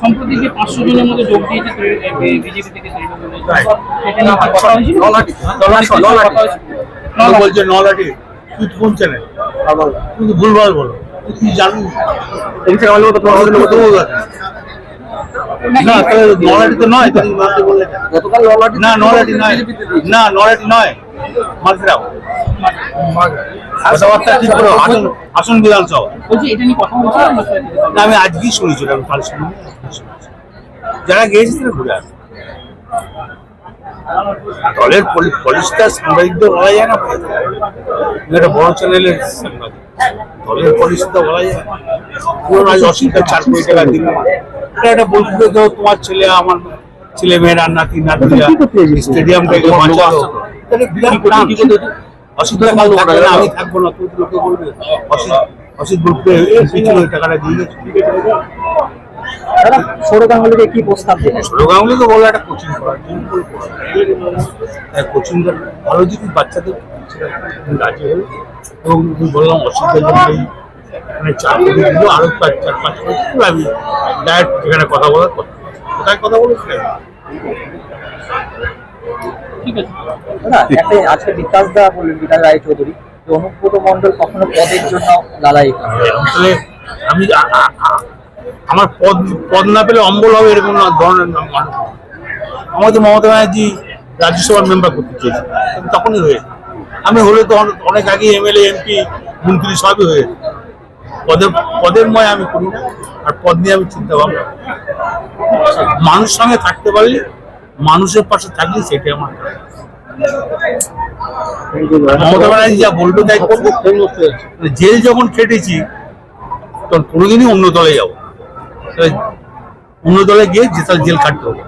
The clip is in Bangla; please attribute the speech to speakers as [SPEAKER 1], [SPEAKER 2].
[SPEAKER 1] সম্প্রতি যে পাঁচশো জনের মধ্যে যোগ দিয়েছে বিজেপি থেকে
[SPEAKER 2] বলছে নলাটি তুই কোন চ্যানেল কিন্তু ভুলভাল বলো। না নলাটি তো নয় তুমি মারতে বললে কেন?
[SPEAKER 3] গতকাল ললাটি
[SPEAKER 2] না নলাটি নয়। না নলাটি নয়। মাদ্রাও কথাবার্তা ঠিক করো। আসন আসন বিধানসভা
[SPEAKER 1] বলছি এটা নিয়ে কথা হয়েছিল আপনার সাথে?
[SPEAKER 2] না আমি আজকেই শুনেছি আমি কাল শুনিনি যারা গিয়েছে তারা ঘুরে আসবে। দলের পলিসটা সাংবাদিকদের বলা যায় না? একটা বড় চ্যানেলের সাংবাদিক। দলের পলিসি তো বলা যায় পুরো আজ অসুবিধা চার কোটি টাকা দিল এটা একটা বলতে তো তোমার ছেলে আমার ছেলে মেয়েরা নাতি নাতিরা স্টেডিয়ামটাকে প্রাণ। অসুবিধা আমি থাকব না তুই লোকে বলবে। অসিত অসিত এই পিছনে ওই টাকাটা দিয়ে গেছে
[SPEAKER 3] দাদা সৌরভ গাঙ্গুলিকে কি প্রস্তাব দিলেন?
[SPEAKER 2] রোগাউলি তো বলো একটা কোচিং করার কোচিং ভালো যদি বাচ্চাদের রাজি এবং আমি বললাম অসুবিধার জন্য এখানে চার দিল আরও চার চার পাঁচ আমি ডাইরেক্ট এখানে কথা বলার কথা কোথায় কথা বলেছি
[SPEAKER 1] ঠিক আছে।
[SPEAKER 3] দাদা একটা আজকে বিকাশ দা বললেন বিকাশ রায় চৌধুরী। অনুব্রত মন্ডল কখনো পদের জন্য করে
[SPEAKER 2] আসলে আমি আমার পদ পদ না পেলে অম্বল হবে এরকম ধরনের মানুষ। মমতা ব্যানার্জি রাজ্যসভার মেম্বার করতে চেয়েছে। তখনই হয়েছে আমি হলে তো অনেক- আগে এমএলএ, এমপি, মন্ত্রী সবই হয়ে। পদের পদের ময় আমি করি না। আর পদ নিয়ে আমি চিন্তা ভাবনা মানুষ সঙ্গে থাকতে পারলে মানুষের পাশে থাকলে সেটাই আমার। মমতা ব্যানার্জি যা বলবে তাই করব। জেল যখন খেটেছি, তখন কোনোদিনই অন্য দলে যাব। অন্য দলে গিয়ে যে তার জেল কাটতে হবে।